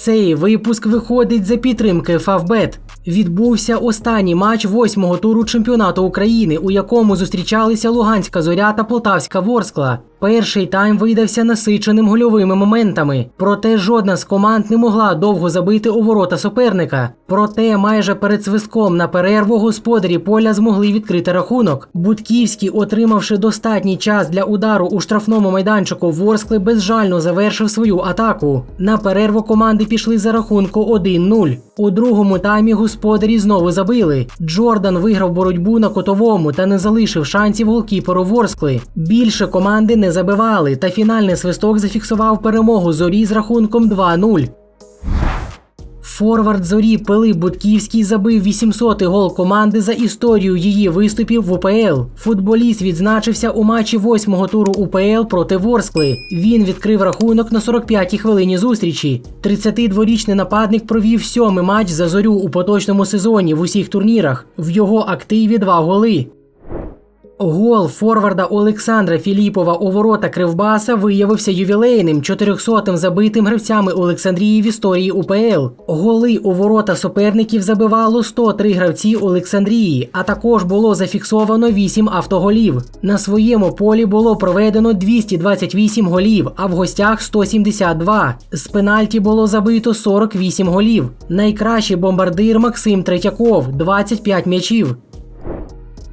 Цей випуск виходить за підтримки Фавбет. Відбувся останній матч восьмого туру чемпіонату України, у якому зустрічалися Луганська зоря та Полтавська Ворскла. Перший тайм видався насиченим гольовими моментами, проте жодна з команд не могла довго забити у ворота суперника. Проте майже перед свистком на перерву господарі поля змогли відкрити рахунок. Будківський, отримавши достатній час для удару у штрафному майданчику Ворскли, безжально завершив свою атаку. На перерву команди пішли за рахунку 1-0. У другому таймі господарі знову забили. Джордан виграв боротьбу на котовому та не залишив шансів голкіперу Ворскли. Більше команди не забивали, та фінальний свисток зафіксував перемогу зорі з рахунком 2-0. Форвард зорі Пилип Будківський забив 800-й гол команди за історію її виступів в УПЛ. Футболіст відзначився у матчі восьмого туру УПЛ проти Ворскли. Він відкрив рахунок на 45-й хвилині зустрічі. 32-річний нападник провів сьомий матч за зорю у поточному сезоні в усіх турнірах. В його активі два голи. Гол форварда Олександра Філіпова у ворота Кривбаса виявився ювілейним 400-тим забитим гравцями Олександрії в історії УПЛ. Голи у ворота суперників забивало 103 гравці Олександрії, а також було зафіксовано 8 автоголів. На своєму полі було проведено 228 голів, а в гостях 172. З пенальті було забито 48 голів. Найкращий бомбардир Максим Третьяков 25 м'ячів.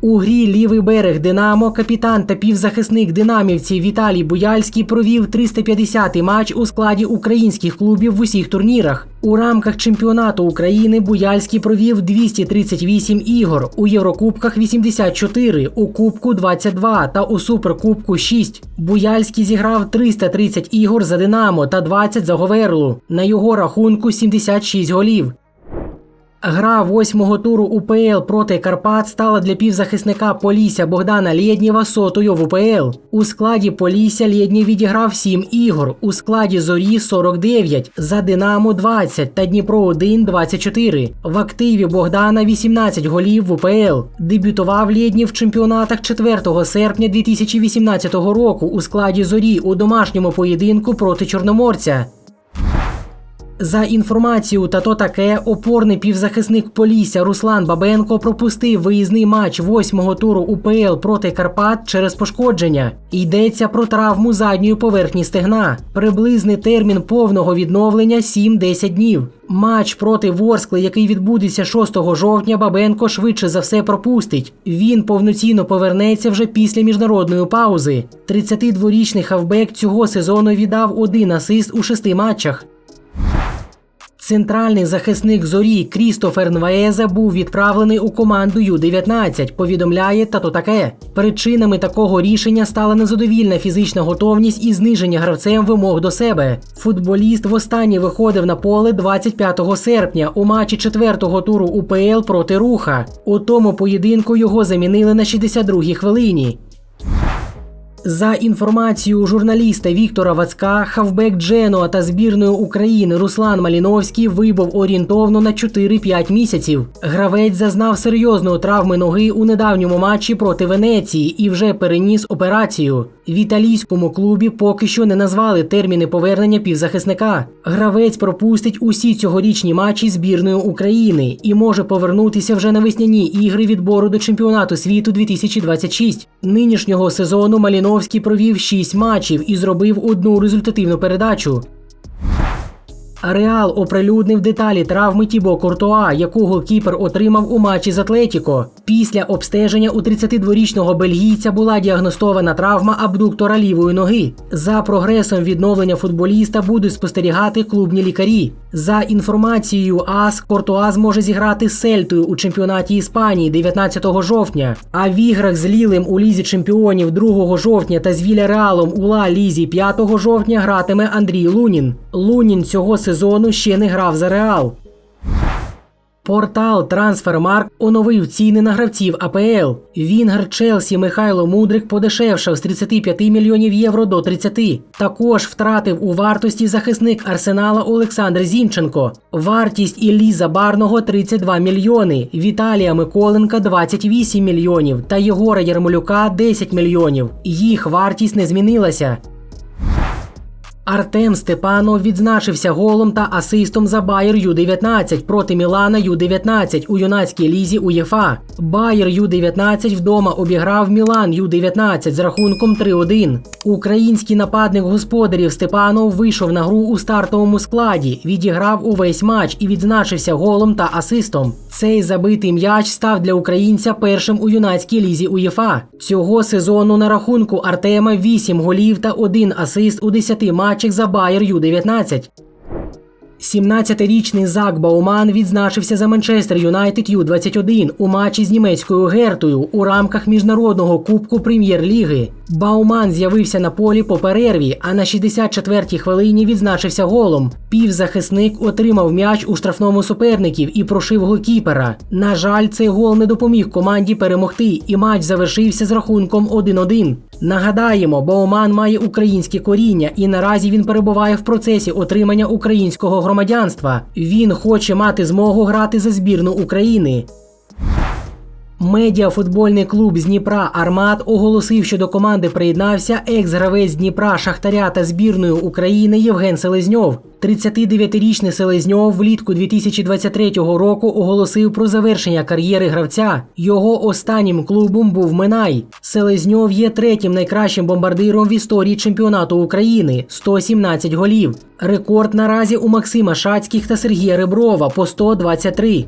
У грі лівий берег Динамо капітан та півзахисник динамівців Віталій Буяльський провів 350-й матч у складі українських клубів в усіх турнірах. У рамках чемпіонату України Буяльський провів 238 ігор, у Єврокубках 84, у Кубку 22 та у Суперкубку 6. Буяльський зіграв 330 ігор за Динамо та 20 за Говерлу. На його рахунку 76 голів. Гра восьмого туру УПЛ проти Карпат стала для півзахисника Полісся Богдана Лєднєва сотою в УПЛ. У складі Полісся Лєднєв відіграв 7 ігор, у складі Зорі 49, за Динамо 20 та Дніпро 1 24. В активі Богдана 18 голів в УПЛ. Дебютував Лєднєв в чемпіонатах 4 серпня 2018 року у складі Зорі у домашньому поєдинку проти Чорноморця. За інформацією та то таке, опорний півзахисник Полісся Руслан Бабенко пропустив виїзний матч восьмого туру УПЛ проти Карпат через пошкодження. Йдеться про травму задньої поверхні стегна. Приблизний термін повного відновлення 7-10 днів. Матч проти Ворскли, який відбудеться 6 жовтня, Бабенко швидше за все пропустить. Він повноцінно повернеться вже після міжнародної паузи. 32-річний хавбек цього сезону віддав один асист у шести матчах. Центральний захисник зорі Крістофер Нваеза був відправлений у команду Ю-19, повідомляє тато таке. Причинами такого рішення стала незадовільна фізична готовність і зниження гравцем вимог до себе. Футболіст востаннє виходив на поле 25 серпня у матчі четвертого туру УПЛ проти руха. У тому поєдинку його замінили на 62-й хвилині. За інформацією журналіста Віктора Вацка, хавбек Дженуа та збірної України Руслан Маліновський вибув орієнтовно на 4-5 місяців. Гравець зазнав серйозної травми ноги у недавньому матчі проти Венеції і вже переніс операцію. В італійському клубі поки що не назвали терміни повернення півзахисника. Гравець пропустить усі цьогорічні матчі збірної України і може повернутися вже на весняні ігри відбору до чемпіонату світу 2026. Нинішнього сезону Маліновський провів 6 матчів і зробив одну результативну передачу. Реал оприлюднив деталі травми Тібо Куртуа, яку голкіпер отримав у матчі з Атлетіко. Після обстеження у 32-річного бельгійця була діагностована травма абдуктора лівої ноги. За прогресом відновлення футболіста будуть спостерігати клубні лікарі. За інформацією АС, Кортуа зможе зіграти з Сельтою у чемпіонаті Іспанії 19 жовтня. А в іграх з Лілем у лізі чемпіонів 2 жовтня та з Віляреалом у Ла Лізі 5 жовтня гратиме Андрій Лунін. Лунін цього сезону ще не грав за Реал. Портал Трансфермарк оновив ціни на гравців АПЛ. Вінгер Челсі Михайло Мудрик подешевшав з 35 мільйонів євро до 30. Також втратив у вартості захисник Арсенала Олександр Зінченко. Вартість Іллі Забарного 32 мільйони, Віталія Миколенка 28 мільйонів та Єгора Ярмолюка 10 мільйонів. Їх вартість не змінилася. Артем Степанов відзначився голом та асистом за Байер Ю-19 проти Мілана Ю-19 у юнацькій лізі УЄФА. Байер Ю-19 вдома обіграв Мілан Ю-19 з рахунком 3-1. Український нападник господарів Степанов вийшов на гру у стартовому складі, відіграв увесь матч і відзначився голом та асистом. Цей забитий м'яч став для українця першим у юнацькій лізі УЄФА. Цього сезону на рахунку Артема 8 голів та 1 асист у 10 матчах за Байер Ю-19. 17-річний Зак Бауман відзначився за Манчестер Юнайтед Ю-21 у матчі з німецькою Гертою у рамках міжнародного кубку прем'єр-ліги. Бауман з'явився на полі по перерві, а на 64-й хвилині відзначився голом. Півзахисник отримав м'яч у штрафному суперників і прошив голкіпера. На жаль, цей гол не допоміг команді перемогти, і матч завершився з рахунком 1-1. Нагадаємо, Бауман має українське коріння, і наразі він перебуває в процесі отримання українського громадянства. Він хоче мати змогу грати за збірну України. Медіафутбольний клуб з Дніпра Армат оголосив, що до команди приєднався екс-гравець Дніпра Шахтаря та збірної України Євген Селезньов. 39-річний Селезньов влітку 2023 року оголосив про завершення кар'єри гравця. Його останнім клубом був Минай. Селезньов є третім найкращим бомбардиром в історії чемпіонату України 117 голів. Рекорд наразі у Максима Шацьких та Сергія Реброва по 123.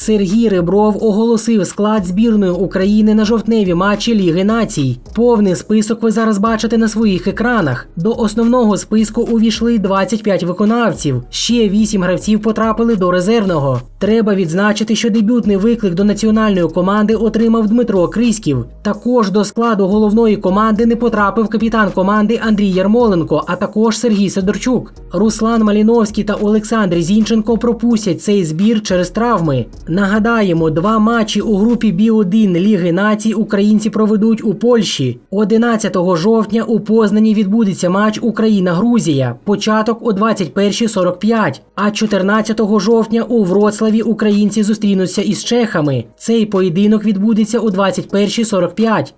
Сергій Ребров оголосив склад збірної України на жовтневі матчі Ліги націй. Повний список ви зараз бачите на своїх екранах. До основного списку увійшли 25 виконавців. Ще 8 гравців потрапили до резервного. Треба відзначити, що дебютний виклик до національної команди отримав Дмитро Криськів. Також до складу головної команди не потрапив капітан команди Андрій Ярмоленко, а також Сергій Сидорчук. Руслан Маліновський та Олександр Зінченко пропустять цей збір через травми. Нагадаємо, два матчі у групі Бі-1 Ліги націй українці проведуть у Польщі. 11 жовтня у Познані відбудеться матч Україна-Грузія. Початок о 21.45. А 14 жовтня у Вроцлаві українці зустрінуться із чехами. Цей поєдинок відбудеться о 21.45.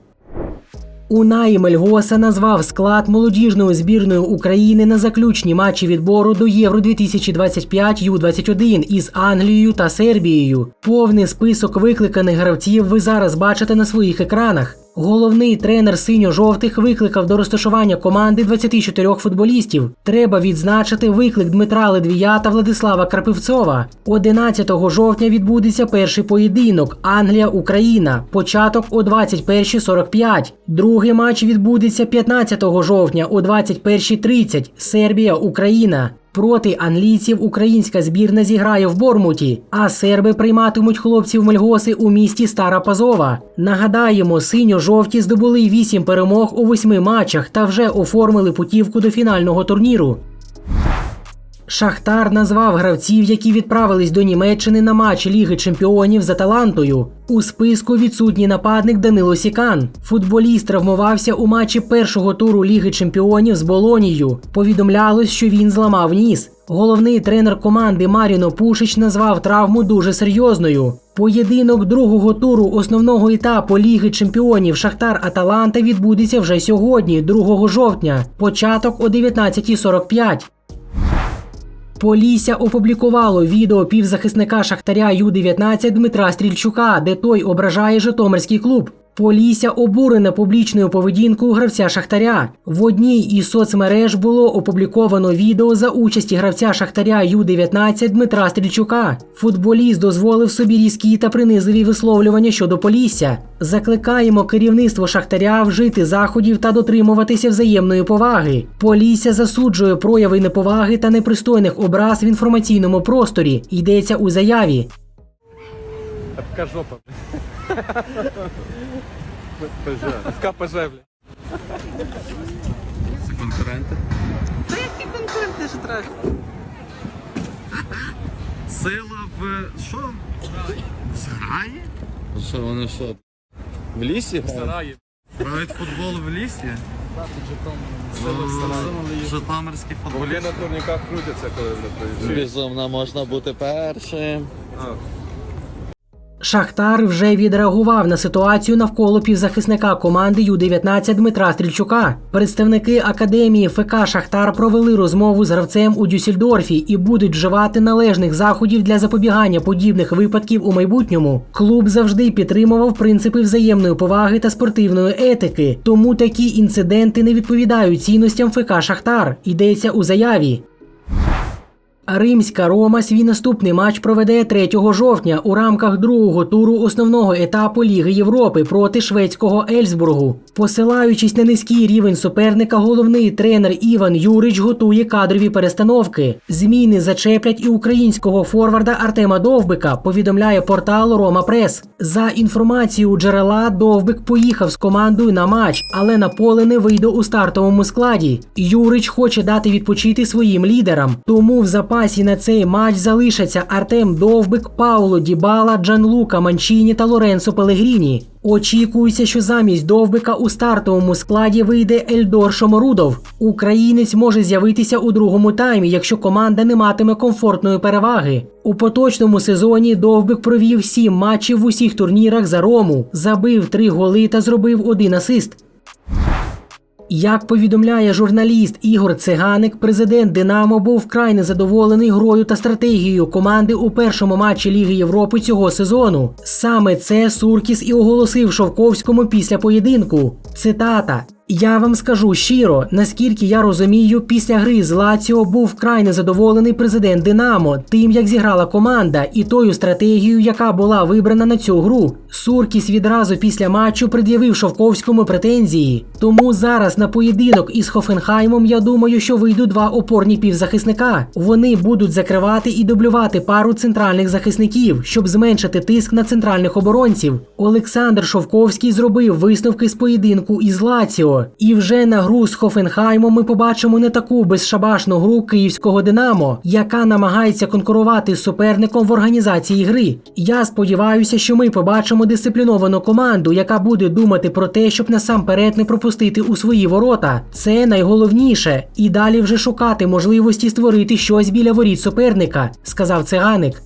Унай Мельгоса назвав склад молодіжної збірної України на заключні матчі відбору до Євро 2025 Ю-21 із Англією та Сербією. Повний список викликаних гравців ви зараз бачите на своїх екранах. Головний тренер синьо-жовтих викликав до розташування команди 24 футболістів. Треба відзначити виклик Дмитра Ледвія та Владислава Карпивцова. 11 жовтня відбудеться перший поєдинок Англія-Україна. Початок о 21.45. Другий матч відбудеться 15 жовтня о 21.30. Сербія-Україна. Проти англійців українська збірна зіграє в Бормуті, а серби прийматимуть хлопців Мельгоси у місті Стара Пазова. Нагадаємо, синьо-жовті здобули 8 перемог у 8 матчах та вже оформили путівку до фінального турніру. Шахтар назвав гравців, які відправились до Німеччини на матч Ліги Чемпіонів з Аталантою. У списку відсутній нападник Данило Сікан. Футболіст травмувався у матчі першого туру Ліги Чемпіонів з Болонією. Повідомлялось, що він зламав ніс. Головний тренер команди Маріно Пушич назвав травму дуже серйозною. Поєдинок другого туру основного етапу Ліги Чемпіонів Шахтар Аталанта відбудеться вже сьогодні, 2 жовтня, початок о 19.45. Полісся опублікувало відео півзахисника Шахтаря Ю-19 Дмитра Стрільчука, де той ображає Житомирський клуб. Полісся обурене публічною поведінкою гравця Шахтаря. В одній із соцмереж було опубліковано відео за участі гравця Шахтаря Ю-19 Дмитра Стрільчука. Футболіст дозволив собі різкі та принизливі висловлювання щодо Полісся. Закликаємо керівництво Шахтаря вжити заходів та дотримуватися взаємної поваги. Полісся засуджує прояви неповаги та непристойних образ в інформаційному просторі. Йдеться у заяві. Така жопа. ПЖ. КПЖ, бля. Це конкуренти. Та які конкуренти ж треба? Сила в що? В Сараї? Що вони що? В лісі? Сараї. Грають футбол в лісі? В Сараї. Житомирський Бо футбол. на турніках крутяться, коли вони приїжджають. Безумно можна бути першим. А, Шахтар вже відреагував на ситуацію навколо півзахисника команди Ю-19 Дмитра Стрільчука. Представники академії ФК Шахтар провели розмову з гравцем у Дюссельдорфі і будуть вживати належних заходів для запобігання подібних випадків у майбутньому. Клуб завжди підтримував принципи взаємної поваги та спортивної етики, тому такі інциденти не відповідають цінностям ФК Шахтар. Йдеться у заяві. Римська Рома свій наступний матч проведе 3 жовтня у рамках другого туру основного етапу Ліги Європи проти шведського Ельсбургу. Посилаючись на низький рівень суперника, головний тренер Іван Юрич готує кадрові перестановки. Зміни зачеплять і українського форварда Артема Довбика. Повідомляє портал Рома Прес. За інформацією джерела, Довбик поїхав з командою на матч, але на поле не вийде у стартовому складі. Юрич хоче дати відпочити своїм лідерам. Тому в запасі на цей матч залишаться Артем Довбик, Пауло Дібала, Джанлука Манчіні та Лоренцо Пелегріні. Очікується, що замість Довбика у стартовому складі вийде Ельдор Шоморудов. Українець може з'явитися у другому таймі, якщо команда не матиме комфортної переваги. У поточному сезоні Довбик провів сім матчів в усіх турнірах за Рому, забив три голи та зробив один асист. Як повідомляє журналіст Ігор Циганик, президент Динамо був вкрай незадоволений грою та стратегією команди у першому матчі Ліги Європи цього сезону. Саме це Суркіс і оголосив Шовковському після поєдинку. Цитата. Я вам скажу щиро, наскільки я розумію, після гри з Лаціо був вкрай незадоволений президент Динамо, тим як зіграла команда і тою стратегією, яка була вибрана на цю гру. Суркіс відразу після матчу пред'явив Шовковському претензії. Тому зараз на поєдинок із Хофенхаймом я думаю, що вийдуть два опорні півзахисника. Вони будуть закривати і дублювати пару центральних захисників, щоб зменшити тиск на центральних оборонців. Олександр Шовковський зробив висновки з поєдинку із Лаціо. І вже на гру з Хофенхаймом ми побачимо не таку безшабашну гру київського Динамо, яка намагається конкурувати з суперником в організації гри. Я сподіваюся, що ми побачимо дисципліновану команду, яка буде думати про те, щоб насамперед не пропустити у свої ворота. Це найголовніше. І далі вже шукати можливості створити щось біля воріт суперника, сказав циганик.